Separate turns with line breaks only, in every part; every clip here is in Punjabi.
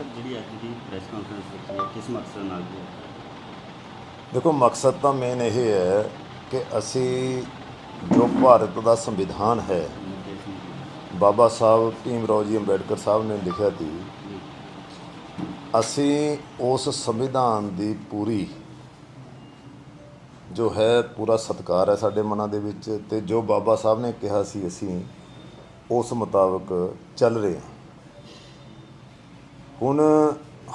ਸਰ, ਜਿਹੜੀ ਅੱਜ ਦੀ ਪ੍ਰੈਸ ਕਾਨਫਰੰਸ ਰੱਖੀ ਹੈ, ਕਿਸ ਮਕਸਦ ਨਾਲ ਕੀ ਹੈ?
ਦੇਖੋ, ਮਕਸਦ ਤਾਂ ਮੇਨ ਇਹ ਹੈ ਕਿ ਅਸੀਂ ਜੋ ਭਾਰਤ ਦਾ ਸੰਵਿਧਾਨ ਹੈ, ਬਾਬਾ ਸਾਹਿਬ ਭੀਮ ਰਾਓ ਜੀ ਅੰਬੇਡਕਰ ਸਾਹਿਬ ਨੇ ਲਿਖਿਆ ਸੀ, ਅਸੀਂ ਉਸ ਸੰਵਿਧਾਨ ਦੀ ਪੂਰੀ ਜੋ ਹੈ, ਪੂਰਾ ਸਤਿਕਾਰ ਹੈ ਸਾਡੇ ਮਨਾਂ ਦੇ ਵਿੱਚ ਤੇ ਜੋ ਬਾਬਾ ਸਾਹਿਬ ਨੇ ਕਿਹਾ ਸੀ, ਅਸੀਂ ਉਸ ਮੁਤਾਬਕ ਚੱਲ ਰਹੇ ਹਾਂ। ਹੁਣ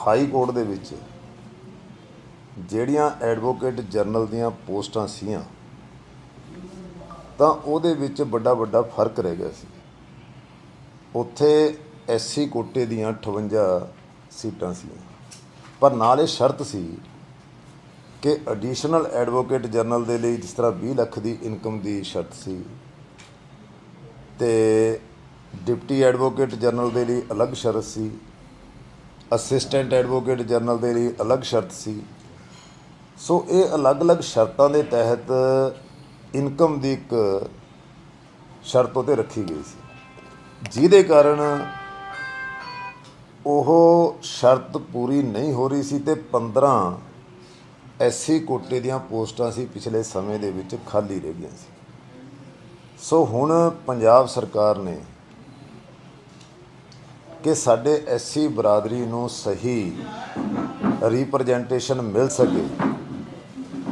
ਹਾਈ ਕੋਰਟ ਦੇ ਵਿੱਚ ਜਿਹੜੀਆਂ ਐਡਵੋਕੇਟ ਜਨਰਲ ਦੀਆਂ ਪੋਸਟਾਂ ਸੀਆਂ, ਤਾਂ ਉਹਦੇ ਵਿੱਚ ਵੱਡਾ ਵੱਡਾ ਫ਼ਰਕ ਰਹਿ ਗਿਆ ਸੀ। ਉੱਥੇ ਐਸਸੀ ਕੋਟੇ ਦੀਆਂ 58 ਸੀਟਾਂ ਸੀ ਪਰ ਨਾਲ ਇਹ ਸ਼ਰਤ ਸੀ ਕਿ ਐਡੀਸ਼ਨਲ ਐਡਵੋਕੇਟ ਜਨਰਲ ਦੇ ਲਈ ਜਿਸ ਤਰ੍ਹਾਂ 20 ਲੱਖ ਦੀ ਇਨਕਮ ਦੀ ਸ਼ਰਤ ਸੀ ਤੇ ਡਿਪਟੀ ਐਡਵੋਕੇਟ ਜਨਰਲ ਦੇ ਲਈ ਅਲੱਗ ਸ਼ਰਤ ਸੀ ਅਸਿਸਟੈਂਟ ਐਡਵੋਕੇਟ ਜਨਰਲ ਦੇ ਲਈ ਅਲੱਗ ਸ਼ਰਤ ਸੀ। ਸੋ ਇਹ ਅਲੱਗ-ਅਲੱਗ ਸ਼ਰਤਾਂ ਦੇ ਤਹਿਤ ਇਨਕਮ ਦੀ ਇੱਕ ਸ਼ਰਤ ਉਤੇ ਰੱਖੀ ਗਈ ਸੀ। ਜਿਹਦੇ ਕਾਰਨ ਉਹ ਸ਼ਰਤ ਪੂਰੀ ਨਹੀਂ ਹੋ ਰਹੀ ਸੀ ਤੇ 15 ਐਸਸੀ ਕੋਟੇ ਦੀਆਂ ਪੋਸਟਾਂ ਸੀ ਪਿਛਲੇ ਸਮੇਂ ਦੇ ਵਿੱਚ ਖਾਲੀ ਰਹਿ ਗਈਆਂ ਸੀ। ਸੋ ਹੁਣ ਪੰਜਾਬ ਸਰਕਾਰ ਨੇ ਕਿ ਸਾਡੇ ਐਸਸੀ ਬਰਾਦਰੀ ਨੂੰ ਸਹੀ ਰਿਪਰੈਜ਼ੈਂਟੇਸ਼ਨ ਮਿਲ ਸਕੇ।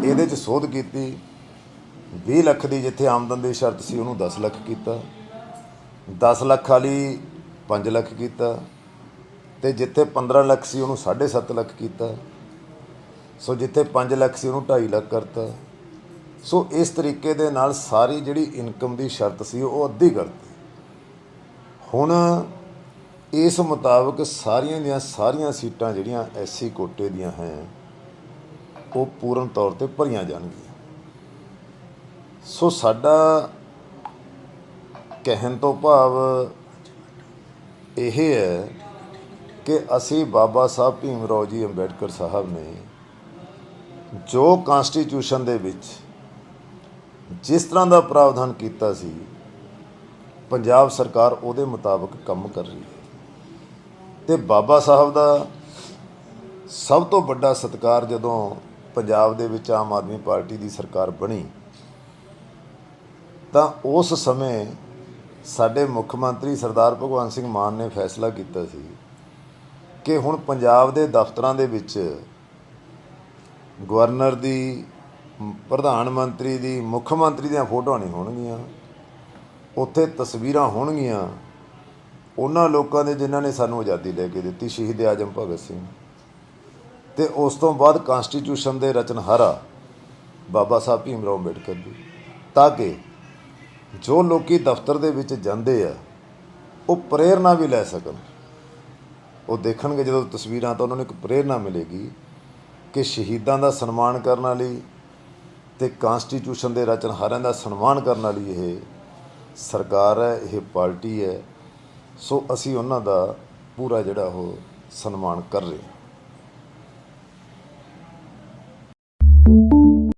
ਇਹਦੇ 'ਚ ਸੋਧ ਕੀਤੀ 20 ਲੱਖ ਦੀ ਜਿੱਥੇ ਆਮਦਨ ਦੀ ਸ਼ਰਤ ਸੀ, ਉਹਨੂੰ 10 ਲੱਖ ਕੀਤਾ। 10 ਲੱਖ ਵਾਲੀ 5 ਲੱਖ ਕੀਤਾ ਤੇ ਜਿੱਥੇ 15 ਲੱਖ ਸੀ, ਉਹਨੂੰ 7.5 ਲੱਖ ਕੀਤਾ। ਸੋ ਜਿੱਥੇ 5 ਲੱਖ ਸੀ, ਉਹਨੂੰ 2.5 ਲੱਖ ਕਰਤਾ। ਸੋ ਇਸ ਤਰੀਕੇ ਦੇ ਨਾਲ ਸਾਰੀ ਜਿਹੜੀ ਇਨਕਮ ਦੀ ਸ਼ਰਤ ਸੀ, ਉਹ ਅੱਧੀ ਕਰਤੀ। ਹੁਣ ਇਸ ਮੁਤਾਬਕ ਸਾਰੀਆਂ ਦੀਆਂ ਸਾਰੀਆਂ ਸੀਟਾਂ ਜਿਹੜੀਆਂ ਐਸਸੀ ਕੋਟੇ ਦੀਆਂ ਹੈ, ਉਹ ਪੂਰਨ ਤੌਰ ਤੇ ਭਰੀਆਂ ਜਾਣਗੀਆਂ। ਸੋ ਸਾਡਾ ਕਹਿਣ ਤੋਂ ਭਾਵ ਇਹ ਹੈ ਕਿ ਅਸੀਂ ਬਾਬਾ ਸਾਹਿਬ ਭੀਮ ਰਾਓ ਜੀ ਅੰਬੇਡਕਰ ਸਾਹਿਬ ਨੇ ਜੋ ਕਨਸਟੀਟਿਊਸ਼ਨ ਦੇ ਵਿੱਚ ਜਿਸ ਤਰ੍ਹਾਂ ਦਾ ਪ੍ਰਾਵਧਾਨ ਕੀਤਾ ਸੀ, ਪੰਜਾਬ ਸਰਕਾਰ ਉਹਦੇ ਮੁਤਾਬਕ ਕੰਮ ਕਰ ਰਹੀ ਹੈ। ਤੇ ਬਾਬਾ ਸਾਹਿਬ ਦਾ ਸਭ ਤੋਂ ਵੱਡਾ ਸਤਿਕਾਰ ਜਦੋਂ ਪੰਜਾਬ ਦੇ ਵਿੱਚ ਆਮ ਆਦਮੀ ਪਾਰਟੀ ਦੀ ਸਰਕਾਰ ਬਣੀ, ਤਾਂ ਉਸ ਸਮੇਂ ਸਾਡੇ ਮੁੱਖ ਮੰਤਰੀ ਸਰਦਾਰ ਭਗਵੰਤ ਸਿੰਘ ਮਾਨ ਨੇ ਫੈਸਲਾ ਕੀਤਾ ਸੀ ਕਿ ਹੁਣ ਪੰਜਾਬ ਦੇ ਦਫ਼ਤਰਾਂ ਦੇ ਵਿੱਚ ਗਵਰਨਰ ਦੀ, ਪ੍ਰਧਾਨ ਮੰਤਰੀ ਦੀ, ਮੁੱਖ ਮੰਤਰੀ ਦੀਆਂ ਫੋਟੋਆਂ ਨਹੀਂ ਹੋਣਗੀਆਂ, ਉੱਥੇ ਤਸਵੀਰਾਂ ਹੋਣਗੀਆਂ ਉਹਨਾਂ ਲੋਕਾਂ ਦੇ ਜਿਨ੍ਹਾਂ ਨੇ ਸਾਨੂੰ ਆਜ਼ਾਦੀ ਲੈ ਕੇ ਦਿੱਤੀ, ਸ਼ਹੀਦ ਆਜਮ ਭਗਤ ਸਿੰਘ। ਤੇ ਉਸ ਤੋਂ ਬਾਅਦ ਕਨਸਟੀਟਿਊਸ਼ਨ ਦੇ ਰਚਨਹਾਰਾ ਬਾਬਾ ਸਾਹਿਬ ਭੀਮ ਰਾਓ ਅੰਬੇਡਕਰ ਜੀ ਤਾਂ ਕਿ ਜੋ ਲੋਕੀ ਦਫ਼ਤਰ ਦੇ ਵਿੱਚ ਜਾਂਦੇ ਆ, ਉਹ ਪ੍ਰੇਰਣਾ ਵੀ ਲੈ ਸਕਣ। ਉਹ ਦੇਖਣਗੇ ਜਦੋਂ ਤਸਵੀਰਾਂ ਤਾਂ ਉਹਨਾਂ ਨੂੰ ਇੱਕ ਪ੍ਰੇਰਣਾ ਮਿਲੇਗੀ ਕਿ ਸ਼ਹੀਦਾਂ ਦਾ ਸਨਮਾਨ ਕਰਨ ਵਾਲੀ ਤੇ ਕਨਸਟੀਟਿਊਸ਼ਨ ਦੇ ਰਚਨਹਾਰਿਆਂ ਦਾ ਸਨਮਾਨ ਕਰਨ ਵਾਲੀ ਇਹ ਸਰਕਾਰ ਹੈ, ਇਹ ਪਾਰਟੀ ਹੈ। ਸੋ ਅਸੀਂ ਉਹਨਾਂ ਦਾ ਪੂਰਾ ਜਿਹੜਾ ਉਹ ਸਨਮਾਨ ਕਰ ਰਹੇ ਹਾਂ।